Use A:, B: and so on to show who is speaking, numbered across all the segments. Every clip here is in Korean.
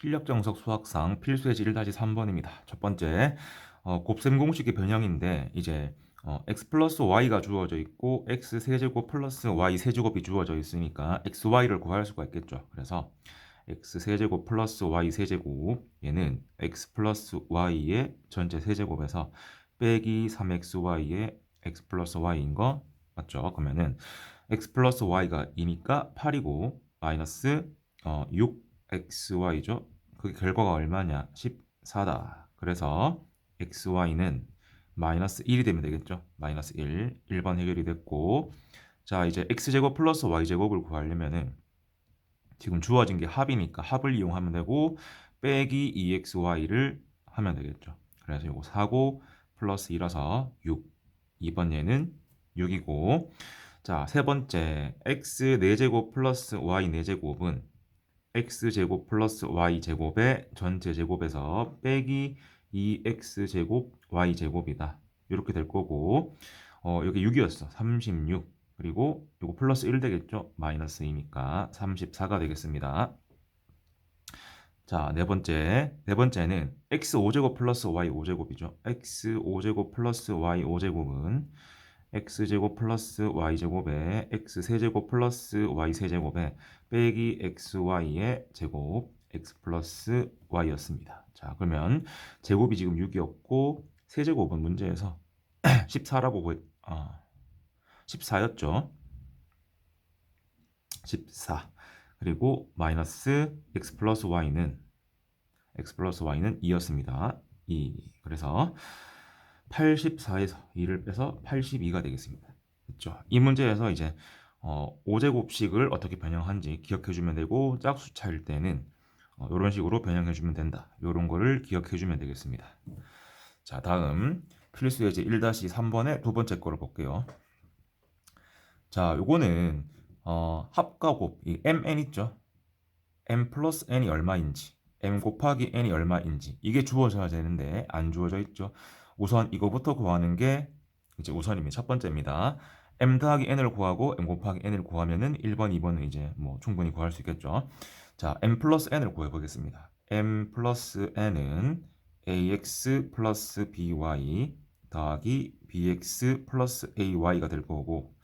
A: 실력 정석 수학상 필수 예제 1-3번입니다. 첫 번째, 어, 곱셈 공식의 변형인데 이제 어, x 플러스 y가 주어져 있고 x 세제곱 플러스 y 세제곱이 주어져 있으니까 xy를 구할 수가 있겠죠. 그래서 x 세제곱 플러스 y 세제곱 얘는 x 플러스 y의 전체 세제곱에서 빼기 3xy의 x 플러스 y인 거 맞죠? 그러면은 x 플러스 y가 2니까 8이고 마이너스 어, 6xy죠. 그 결과가 얼마냐? 14다. 그래서 xy는 마이너스 1이 되면 되겠죠. 마이너스 1. 1번 해결이 됐고 자 이제 x제곱 플러스 y제곱을 구하려면은 지금 주어진 게 합이니까 합을 이용하면 되고 빼기 2xy를 하면 되겠죠. 그래서 이거 4고 플러스 2라서 6. 2번 얘는 6이고 자, 세 번째 x 4제곱 플러스 y 4제곱은 x제곱 플러스 y제곱의 전체 제곱에서 빼기 2x제곱 y제곱이다. 이렇게 될 거고 어, 여기 6이었어. 36. 그리고 이거 플러스 1 되겠죠? 마이너스 2니까 34가 되겠습니다. 자, 네 번째. 네 번째는 x 5제곱 플러스 y 5제곱이죠. x 5제곱 플러스 y 5제곱은 x제곱 플러스 y제곱에 x세제곱 플러스 y세제곱에 빼기 xy의 제곱 x 플러스 y였습니다. 자 그러면 제곱이 지금 6이었고 세제곱은 문제에서 14라고 보였, 어, 14였죠. 14 그리고 마이너스 x 플러스 y는 x 플러스 y는 2였습니다. 2 그래서 84에서 2를 빼서 82가 되겠습니다. 됐죠? 이 문제에서 이제 어, 5제곱식을 어떻게 변형한지 기억해주면 되고 짝수 차일 때는 어, 이런 식으로 변형해주면 된다. 이런 거를 기억해주면 되겠습니다. 자 다음 필수 예제 1-3번의 두 번째 거를 볼게요. 자 요거는 어, 합과 곱, 이 mn 있죠? m 플러스 n이 얼마인지 m 곱하기 n이 얼마인지 이게 주어져야 되는데 안 주어져 있죠. 우선 이거부터 구하는 게 이제 우선입니다. 첫 번째입니다. m 더하기 n을 구하고 m 곱하기 n을 구하면은 1번, 2번은 이제 뭐 충분히 구할 수 있겠죠. 자, m 플러스 n을 구해 보겠습니다. m 플러스 n은 ax 플러스 by 더하기 bx 플러스 ay가 될 거고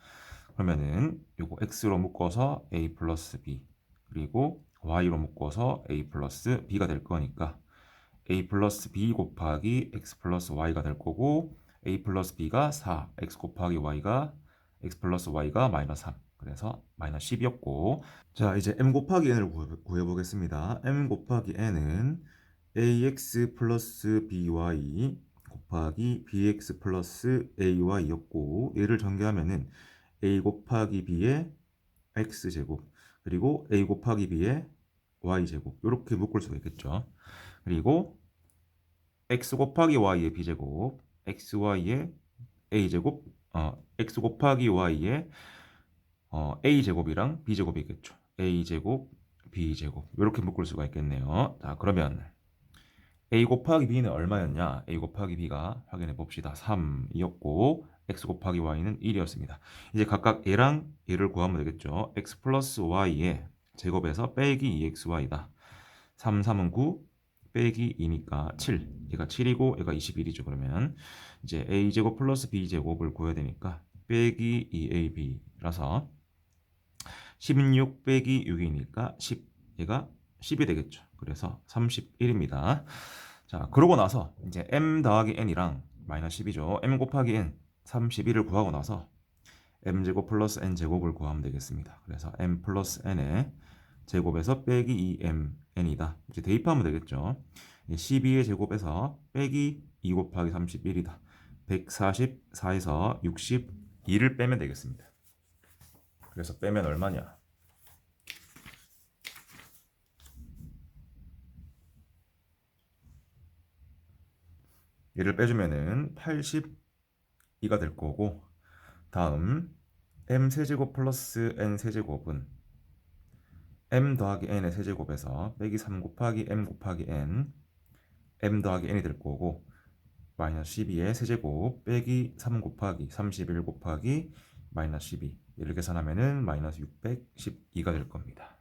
A: 그러면은 요거 x로 묶어서 a 플러스 b 그리고 y로 묶어서 a 플러스 b가 될 거니까 a 플러스 b 곱하기 x 플러스 y가 될 거고 a 플러스 b가 4, x 곱하기 y가 x 플러스 y가 마이너스 3 그래서 마이너스 10이었고. 자 이제 m 곱하기 n을 구해 보겠습니다. m 곱하기 n은 ax 플러스 by 곱하기 bx 플러스 ay였고 얘를 전개하면은 a 곱하기 b의 x제곱 그리고 a 곱하기 b의 y제곱 이렇게 묶을 수가 있겠죠 그리고 x 곱하기 y의 b제곱, xy의 a제곱, 어, x 곱하기 y의 어, a제곱이랑 b제곱이겠죠. a제곱, b제곱 이렇게 묶을 수가 있겠네요. 자 그러면 a 곱하기 b는 얼마였냐? a 곱하기 b가 확인해 봅시다. 3이었고 x 곱하기 y는 1이었습니다. 이제 각각 얘랑 얘를 구하면 되겠죠. x 플러스 y의 제곱에서 빼기 2xy다. 3, 3은 9, 빼기 2니까 7. 얘가 7이고 얘가 21이죠. 그러면 이제 a제곱 플러스 b제곱을 구해야 되니까 빼기 2ab라서 16 빼기 6이니까 10. 얘가 10이 되겠죠. 그래서 31입니다. 자, 그러고 나서 이제 m 더하기 n이랑 마이너스 10이죠. m 곱하기 n 31을 구하고 나서 m제곱 플러스 n제곱을 구하면 되겠습니다. 그래서 m 플러스 n의 제곱에서 빼기 2m n이다. 이제 대입하면 되겠죠. 12의 제곱에서 빼기 2 곱하기 31이다. 144에서 62를 빼면 되겠습니다. 그래서 빼면 얼마냐? 얘를 빼주면은 82가 될 거고 다음 m 세제곱 플러스 n 세제곱은 m 더하기 n의 세제곱에서 빼기 3 곱하기 m 곱하기 n m 더하기 n이 될 거고 마이너스 12의 세제곱 빼기 3 곱하기 31 곱하기 마이너스 12 얘를 계산하면은 마이너스 612가 될 겁니다.